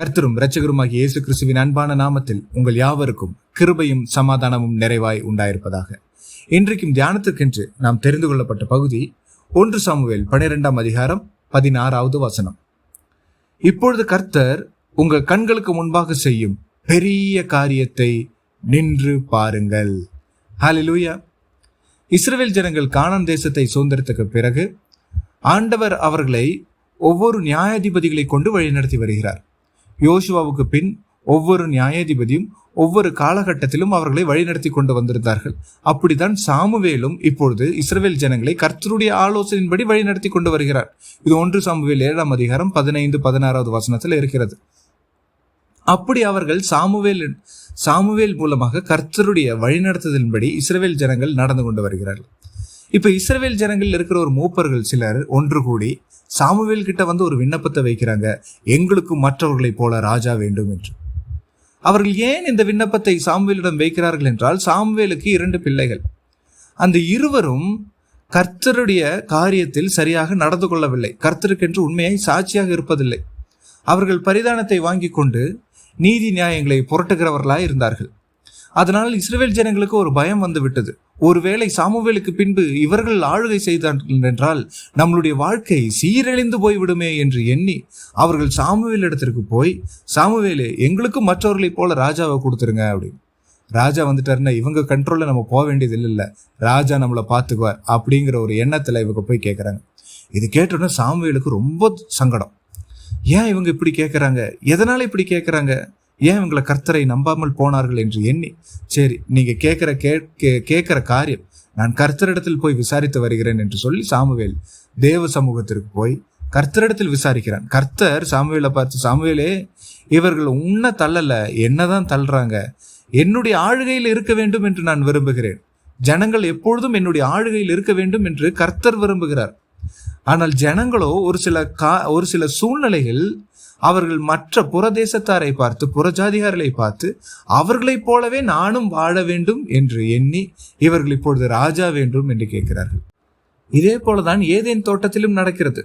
கர்த்தரும் இரட்சகருமாகிய இயேசு கிறிஸ்துவின் அன்பான நாமத்தில் உங்கள் யாவருக்கும் கிருபையும் சமாதானமும் நிறைவாய் உண்டாயிருப்பதாக. இன்றைக்கும் தியானத்திற்கென்று நாம் தெரிந்து கொள்ளப்பட்ட பகுதி ஒன்று சாமுவேல் பனிரெண்டாம் அதிகாரம் பதினாறாவது வசனம். இப்பொழுது கர்த்தர் உங்கள் கண்களுக்கு முன்பாக செய்யும் பெரிய காரியத்தை நின்று பாருங்கள். ஹாலிலூயா இஸ்ரேல் ஜனங்கள் கானான் தேசத்தை சுதந்திரத்துக்கு பிறகு ஆண்டவர் அவர்களை ஒவ்வொரு நியாயாதிபதிகளை கொண்டு வழிநடத்தி வருகிறார். யோசுவாவுக்கு பின் ஒவ்வொரு நியாயாதிபதியும் ஒவ்வொரு காலகட்டத்திலும் அவர்களை வழிநடத்தி கொண்டு வந்திருந்தார்கள். அப்படித்தான் சாமுவேலும் இப்பொழுது இஸ்ரேல் ஜனங்களை கர்த்தருடைய ஆலோசனையின்படி வழிநடத்தி கொண்டு வருகிறார். இது ஒன்று சாமுவேல் ஏழாம் அதிகாரம் பதினைந்து பதினாறாவது வசனத்தில் இருக்கிறது. அப்படி அவர்கள் சாமுவேல் சாமுவேல் மூலமாக கர்த்தருடைய வழிநடத்துதலின்படி இஸ்ரேல் ஜனங்கள் நடந்து கொண்டு வருகிறார்கள். இப்போ இஸ்ரவேல் ஜனங்கள் இருக்கிற ஒரு மூப்பர்கள் சிலர் ஒன்று கூடி சாமுவேல் கிட்ட வந்து ஒரு விண்ணப்பத்தை வைக்கிறாங்க. எங்களுக்கும் மற்றவர்களைப் போல ராஜா வேண்டும் என்று. அவர்கள் ஏன் இந்த விண்ணப்பத்தை சாமுவேலிடம் வைக்கிறார்கள் என்றால் சாமுவேலுக்கு இரண்டு பிள்ளைகள். அந்த இருவரும் கர்த்தருடைய காரியத்தில் சரியாக நடந்து கொள்ளவில்லை. கர்த்தருக்கென்று உண்மையை சாட்சியாக இருப்பதில்லை. அவர்கள் பரிதானத்தை வாங்கி கொண்டு நீதி நியாயங்களை புரட்டுகிறவர்களாய் இருந்தார்கள். அதனால் இஸ்ரேல் ஜனங்களுக்கு ஒரு பயம் வந்து விட்டது. ஒருவேளை சாமுவேலுக்கு பின்பு இவர்கள் ஆளுகை செய்தார்கள் என்றால் நம்மளுடைய வாழ்க்கை சீரழிந்து போய்விடுமே என்று எண்ணி அவர்கள் சாமுவேல் இடத்திற்கு போய் சாமுவேலு எங்களுக்கும் மற்றவர்களைப் போல ராஜாவை கொடுத்துருங்க அப்படின்னு. ராஜா வந்துட்டாருன்னா இவங்க கண்ட்ரோலில் நம்ம போக வேண்டியது இல்லை ராஜா நம்மளை பார்த்துக்குவார் அப்படிங்கிற ஒரு எண்ணத்தில் இவங்க போய் கேட்குறாங்க இது கேட்டோன்னா சாமுவேலுக்கு ரொம்ப சங்கடம். ஏன் இவங்க இப்படி கேட்குறாங்க எதனால் இப்படி கேட்குறாங்க ஏன் இவங்களை கர்த்தரை நம்பாமல் போனார்கள் என்று எண்ணி? சரி நீங்க கேட்கிற கேட்கிற காரியம் நான் கர்த்தரிடத்தில் போய் விசாரித்து வருகிறேன் என்று சொல்லி சாமுவேல் தேவ சமூகத்திற்கு போய் கர்த்தரிடத்தில் விசாரிக்கிறான். கர்த்தர் சாமுவேலை பார்த்து சாமுவேலே இவர்கள் உன்ன தள்ளல என்னதான் தள்ளுறாங்க? என்னுடைய ஆளுகையில் இருக்க வேண்டும் என்று நான் விரும்புகிறேன். ஜனங்கள் எப்பொழுதும் என்னுடைய ஆளுகையில் இருக்க வேண்டும் என்று கர்த்தர் விரும்புகிறார். ஆனால் ஜனங்களோ ஒரு சில கா ஒரு சில சூழ்நிலைகள் அவர்கள் மற்ற புறதேசத்தாரை பார்த்து புறஜாதிகாரர்களை பார்த்து அவர்களைப் போலவே நானும் வாழ வேண்டும் என்று எண்ணி இவர்கள் இப்பொழுது ராஜா வேண்டும் என்று கேட்கிறார்கள். இதே போலதான் ஏதேன் தோட்டத்திலும் நடக்கிறது.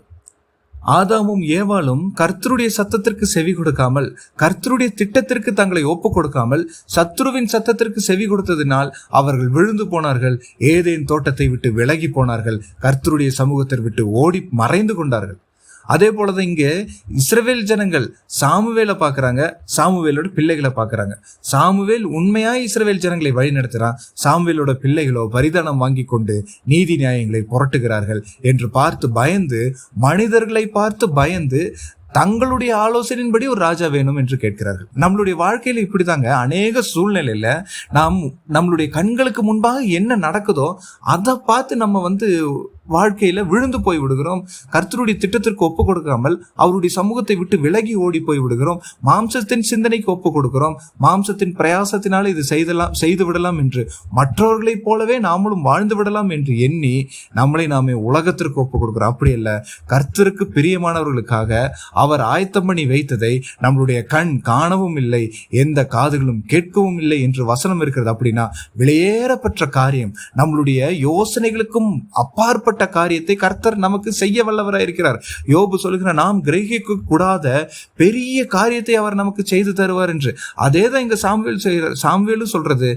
ஆதாமும் ஏவாளும் கர்த்தருடைய சத்தத்திற்கு செவி கொடுக்காமல் கர்த்தருடைய திட்டத்திற்கு தங்களை ஒப்பு கொடுக்காமல் சத்ருவின் சத்தத்திற்கு செவி கொடுத்ததினால் அவர்கள் விழுந்து போனார்கள் ஏதேன் தோட்டத்தை விட்டு விலகி போனார்கள் கர்த்தருடைய சமூகத்தை விட்டு ஓடி மறைந்து கொண்டார்கள். அதே போலதான் இங்கே இஸ்ரவேல் ஜனங்கள் சாமுவேலை பார்க்குறாங்க. சாமுவேலோட பிள்ளைகளை பார்க்குறாங்க. சாமுவேல் உண்மையாக இஸ்ரவேல் ஜனங்களை வழிநடத்துகிறான் சாமுவேலோட பிள்ளைகளோ பரிதானம் வாங்கி கொண்டு நீதி நியாயங்களை புரட்டுகிறார்கள் என்று பார்த்து பயந்து மனிதர்களை பார்த்து பயந்து தங்களுடைய ஆலோசனையின்படி ஒரு ராஜா வேணும் என்று கேட்கிறார்கள். நம்மளுடைய வாழ்க்கையில இப்படிதாங்க. அநேக சூழ்நிலையில் நாம் நம்மளுடைய கண்களுக்கு முன்பாக என்ன நடக்குதோ அதை பார்த்து நம்ம வந்து வாழ்க்கையில விழுந்து போய் விடுகிறோம். கர்த்தருடைய திட்டத்திற்கு ஒப்பு கொடுக்காமல் அவருடைய சமூகத்தை விட்டு விலகி ஓடி போய் விடுகிறோம். மாம்சத்தின் சிந்தனைக்கு ஒப்பு கொடுக்கிறோம். மாம்சத்தின் பிரயாசத்தினால் இது செய்தலாம் செய்து விடலாம் என்று மற்றவர்களைப் போலவே நாமளும் வாழ்ந்து விடலாம் என்று எண்ணி நம்மளை நாமே உலகத்திற்கு ஒப்பு கொடுக்கிறோம். அப்படி அல்ல கர்த்தருக்கு பிரியமானவர்களுக்காக அவர் ஆயத்தம் பண்ணி வைத்ததை நம்மளுடைய கண் காணவும் இல்லை எந்த காதுகளும் கேட்கவும் இல்லை என்று வசனம் இருக்கிறது. அப்படின்னா விலையேறப்பட்ட காரியம் நம்மளுடைய யோசனைகளுக்கும் அப்பாற்பட்ட சொல்லப்பட்ட காரியத்தை கர்த்தர் நமக்கு செய்ய வல்லவராக இருக்கிறார். யோபு சொல்லுகிற நாம் கிரகிக்க கூடாத பெரிய காரியத்தை அவர் நமக்கு செய்து தருவார் என்று. அதே தான் இங்க சாம்வேல் செய்யற சாம்வேலும் சொல்றது.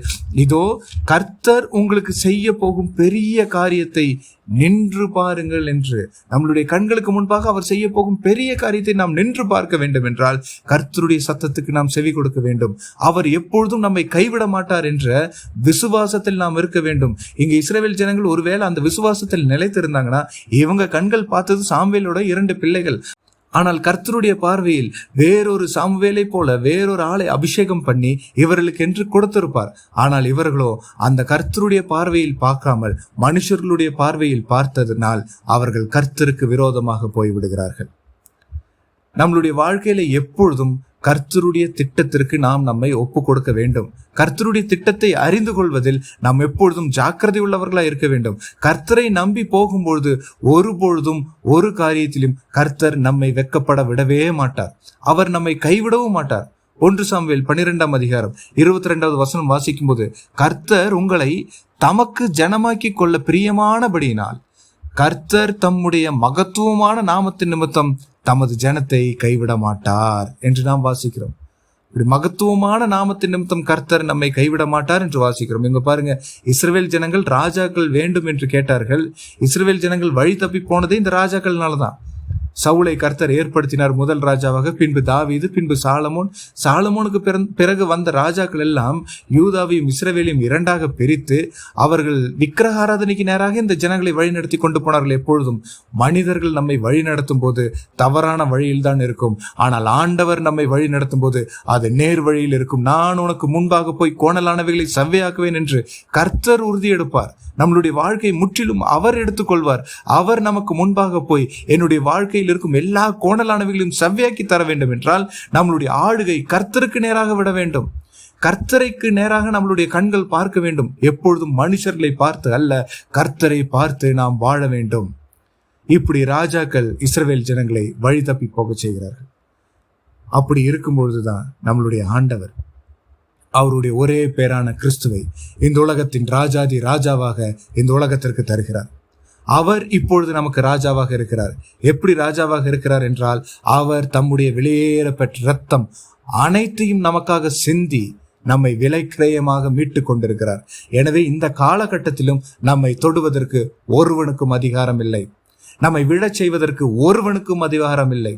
இதோ கர்த்தர் உங்களுக்கு செய்ய போகும் பெரிய காரியத்தை நின்று பாருங்கள் என்று நம்மளுடைய கண்களுக்கு முன்பாக அவர் செய்ய போகும் பெரிய காரியத்தை நாம் நின்று பார்க்க வேண்டும் என்றால் கர்த்தருடைய சத்தத்துக்கு நாம் செவி கொடுக்க வேண்டும். அவர் எப்பொழுதும் நம்மை கைவிட மாட்டார் என்ற விசுவாசத்தில் நாம் இருக்க வேண்டும். இங்க இஸ்ரேல் ஜனங்கள் ஒருவேளை அந்த விசுவாசத்தில் நிலைத்திருந்தாங்கன்னா இவங்க கண்கள் பார்த்தது சாம்வேலோட இரண்டு பிள்ளைகள். ஆனால் கர்த்தருடைய பார்வையில் வேறொரு சாமுவேலை போல வேறொரு ஆளை அபிஷேகம் பண்ணி இவர்களுக்கு என்று கொடுத்திருப்பார். ஆனால் இவர்களோ அந்த கர்த்தருடைய பார்வையில் பார்க்காமல் மனுஷர்களுடைய பார்வையில் பார்த்ததினால் அவர்கள் கர்த்தருக்கு விரோதமாக போய்விடுகிறார்கள். நம்மளுடைய வாழ்க்கையில எப்பொழுதும் கர்த்தருடைய திட்டத்திற்கு நாம் நம்மை ஒப்பு கொடுக்க வேண்டும். கர்த்தருடைய திட்டத்தை அறிந்து கொள்வதில் நாம் எப்பொழுதும் ஜாக்கிரதை உள்ளவர்களா இருக்க வேண்டும். கர்த்தரை நம்பி போகும்பொழுது ஒரு பொழுதும் ஒரு காரியத்திலும் கர்த்தர் நம்மை வெக்கப்பட விடவே மாட்டார். அவர் நம்மை கைவிடவும் மாட்டார். ஒன்று சாம்வேல் பனிரெண்டாம் அதிகாரம் இருபத்தி ரெண்டாவது வசனம் வாசிக்கும் போது கர்த்தர் உங்களை தமக்கு ஜனமாக்கி கொள்ள பிரியமானபடியினால் கர்த்தர் தம்முடைய மகத்துவமான நாமத்தின் நிமித்தம் தமது ஜனத்தை கைவிட மாட்டார் என்று நாம் வாசிக்கிறோம். இப்படி மகத்துவமான நாமத்தின் நிமித்தம் கர்த்தர் நம்மை கைவிட மாட்டார் என்று வாசிக்கிறோம். இங்க பாருங்க இஸ்ரேல் ஜனங்கள் ராஜாக்கள் வேண்டும் என்று கேட்டார்கள். இஸ்ரேல் ஜனங்கள் வழி தப்பி போனதே இந்த ராஜாக்கள்னால தான் சவுளை கர்த்தர் ஏற்படுத்தினார் முதல் ராஜாவாக பின்பு தாவீது பின்பு சாலமோன். சாலமோனுக்கு பிறகு வந்த ராஜாக்கள் எல்லாம் யூதாவையும் இஸ்ரவேலையும் இரண்டாக பிரித்து அவர்கள் விக்கிரக ஆராதனைக்கு நேராக இந்த ஜனங்களை வழிநடத்தி கொண்டு போனார்கள். எப்பொழுதும் மனிதர்கள் நம்மை வழி நடத்தும் போது தவறான வழியில் தான் இருக்கும். ஆனால் ஆண்டவர் நம்மை வழி நடத்தும் போது அது நேர் வழியில் இருக்கும். நான் உனக்கு முன்பாக போய் கோணலானவைகளை சவ்வையாக்குவேன் என்று கர்த்தர் உறுதி எடுப்பார் நம்மளுடைய வாழ்க்கை முற்றிலும் அவர் எடுத்துக்கொள்வார். அவர் நமக்கு முன்பாக போய் என்னுடைய வாழ்க்கையில் வாழ்க்கையில் இருக்கும் எல்லா கோணலானவைகளையும் செவ்வையாக்கி தர வேண்டும் என்றால் நம்மளுடைய ஆளுகை கர்த்தருக்கு நேராக விட வேண்டும். கர்த்தரைக்கு நேராக நம்மளுடைய கண்கள் பார்க்க வேண்டும். எப்பொழுதும் மனுஷர்களை பார்த்து அல்ல கர்த்தரை பார்த்து நாம் வாழ வேண்டும். இப்படி ராஜாக்கள் இஸ்ரவேல் ஜனங்களை வழி தப்பி போக செய்கிறார்கள். அப்படி இருக்கும்பொழுது தான் நம்மளுடைய ஆண்டவர் அவருடைய ஒரே பேரான கிறிஸ்துவை இந்த உலகத்தின் ராஜாதி ராஜாவாக இந்த உலகத்திற்கு தருகிறார். அவர் இப்பொழுது நமக்கு ராஜாவாக இருக்கிறார். எப்படி ராஜாவாக இருக்கிறார் என்றால் அவர் தம்முடைய வெளியேறப்பட்ட ரத்தம் அனைத்தையும் நமக்காக சிந்தி நம்மை விலைக்கிரயமாக மீட்டு கொண்டிருக்கிறார். எனவே இந்த காலகட்டத்திலும் நம்மை தொடுவதற்கு ஒருவனுக்கும் அதிகாரம் இல்லை. நம்மை விழச் செய்வதற்கு ஒருவனுக்கும் அதிகாரம் இல்லை.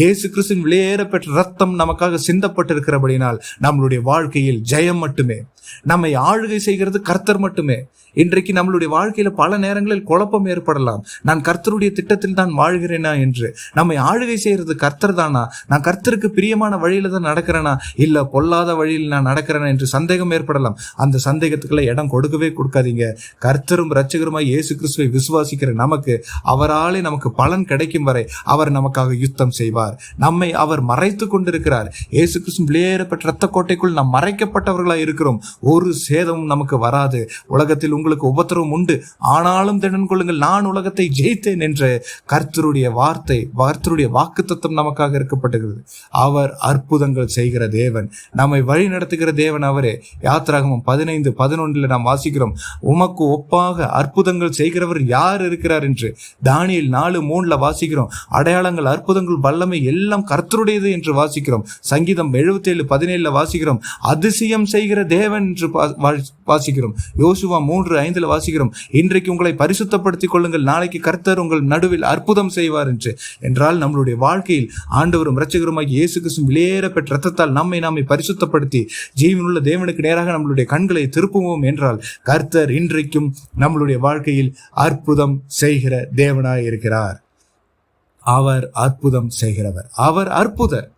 இயேசு கிறிஸ்துவின் வெளியேறப்பெற்ற ரத்தம் நமக்காக சிந்தப்பட்டிருக்கிறபடினால் நம்மளுடைய வாழ்க்கையில் ஜெயம் மட்டுமே. நம்மை ஆளுகை செய்கிறது கர்த்தர் மட்டுமே. இன்றைக்கு நம்மளுடைய வாழ்க்கையில பல நேரங்களில் குழப்பம் ஏற்படலாம். நான் கர்த்தருடைய திட்டத்தில் தான் வாழ்கிறேனா என்று. நம்மை ஆளுகை செய்யறது கர்த்தர் தானா? நான் கர்த்தருக்கு பிரியமான வழியில தான் நடக்கிறேனா? இல்ல பொல்லாத வழியில் நான் நடக்கிறேனா என்று சந்தேகம் ஏற்படலாம். அந்த சந்தேகத்துக்குள்ள இடம் கொடுக்கவே கொடுக்காதீங்க. கர்த்தரும் ரச்சகருமாய் இயேசு கிறிஸ்துவை விசுவாசிக்கிற நமக்கு அவராலே நமக்கு பலன் கிடைக்கும் வரை அவர் நமக்காக யுத்தம் செய்வார். நம்மை அவர் மறைத்து கொண்டிருக்கிறார். இயேசு கிறிஸ்து வெளியேறப்பட்ட இரத்த கோட்டைக்குள் நாம் மறைக்கப்பட்டவர்களாக இருக்கிறோம். ஒரு சேதமும் நமக்கு வராது. உலகத்தில் உங்களுக்கு உபத்திரவம் உண்டு. ஆனாலும் திடன் கொள்ளுங்கள். நான் உலகத்தை ஜெயித்தேன் என்ற கர்த்தருடைய வார்த்தை கர்த்தருடைய வாக்கு தத்துவம் நமக்காக இருக்கப்பட்டுகிறது. அவர் அற்புதங்கள் செய்கிற தேவன். நம்மை வழி நடத்துகிற தேவன் அவரே. யாத்திராகமும் பதினைந்து பதினொன்றில் நாம் வாசிக்கிறோம். உமக்கு ஒப்பாக அற்புதங்கள் செய்கிறவர் யார் இருக்கிறார் என்று தானியில் நாலு மூணுல வாசிக்கிறோம். அடையாளங்கள் அற்புதங்கள் வல்லமை எல்லாம் கர்த்தருடையது என்று வாசிக்கிறோம். சங்கீதம் எழுபத்தேழு பதினேழில் வாசிக்கிறோம். அதிசயம் செய்கிற தேவன் என்று வாசிக்கிறோம். யோசுவா மூன்று ஐந்தில் வாசிக்கிறோம். இன்றைக்கு உங்களை பரிசுத்தப்படுத்திக் கொள்ளுங்கள். நாளைக்கு கர்த்தர் உங்கள் நடுவில் அற்புதம் செய்வார் என்று. என்றால் நம்மளுடைய வாழ்க்கையில் ஆண்டவரும் இரட்சகருமாகி இயேசு கிறிஸ்தும் வெளியேற பெற்ற ரத்தத்தால் நம்மை நாமை பரிசுத்தப்படுத்தி ஜீவனுள்ள தேவனுக்கு நேராக நம்மளுடைய கண்களை திருப்புவோம் என்றால் கர்த்தர் இன்றைக்கும் நம்மளுடைய வாழ்க்கையில் அற்புதம் செய்கிற தேவனாய் இருக்கிறார். அவர் அற்புதம் செய்கிறவர். அவர் அற்புதர்.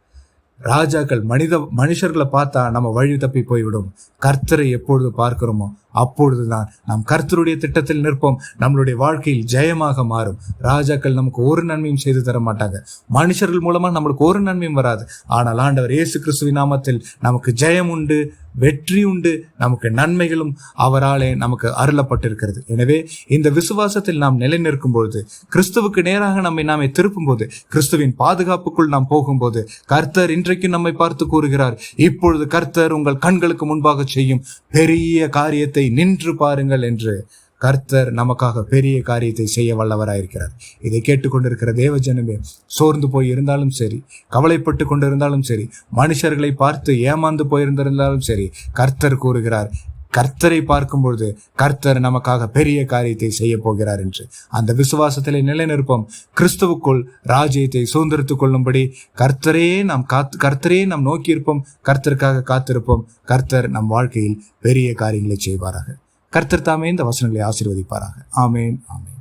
ராஜாக்கள் மனித மனுஷர்களை பார்த்தா நம்ம வழி தப்பி போய்விடும். கர்த்தரை எப்பொழுது பார்க்கிறோமோ அப்பொழுதுதான் நாம் கர்த்தருடைய திட்டத்தில் நிற்போம். நம்மளுடைய வாழ்க்கையில் ஜெயமாக மாறும். ராஜாக்கள் நமக்கு ஒரு நன்மையும் செய்து தர மாட்டாங்க. மனுஷர்கள் மூலமாக நம்மளுக்கு ஒரு நன்மையும் வராது. ஆனால் ஆண்டவர் இயேசு கிறிஸ்துவின் நாமத்தில் நமக்கு ஜெயம் உண்டு. வெற்றி உண்டு. நமக்கு நன்மைகளும் அவராலே நமக்கு அருளப்பட்டிருக்கிறது. எனவே இந்த விசுவாசத்தில் நாம் நிலை நிற்கும் பொழுது கிறிஸ்துவுக்கு நேராக நம்மை நாமே திருப்பும் போது கிறிஸ்துவின் பாதுகாப்புக்குள் நாம் போகும்போது கர்த்தர் இன்றைக்கு நம்மை பார்த்து கூறுகிறார் இப்பொழுது கர்த்தர் உங்கள் கண்களுக்கு முன்பாக செய்யும் பெரிய காரியத்தை நின்று பாருங்கள் என்று கர்த்தர் நமக்காக பெரிய காரியத்தை செய்ய வல்லவராயிருக்கிறார். இதை கேட்டுக்கொண்டிருக்கிற தேவ ஜனமே சோர்ந்து போய் இருந்தாலும் சரி கவலைப்பட்டு கொண்டிருந்தாலும் சரி மனுஷர்களை பார்த்து ஏமாந்து போயிருந்திருந்தாலும் சரி கர்த்தர் கூறுகிறார் கர்த்தரை பார்க்கும்பொழுது கர்த்தர் நமக்காக பெரிய காரியத்தை செய்ய போகிறார் என்று. அந்த விசுவாசத்திலே நிலைநிற்போம். கிறிஸ்துவுக்குள் ராஜ்யத்தை சுதந்திரத்துக் கொள்ளும்படி கர்த்தரே நாம் காத்து கர்த்தரே நாம் நோக்கியிருப்போம். கர்த்தருக்காக காத்திருப்போம். கர்த்தர் நம் வாழ்க்கையில் பெரிய காரியங்களை செய்வாராக. கர்த்தர் தாமே இந்த வசனங்களை ஆசீர்வதிப்பாராக. ஆமேன் ஆமேன்.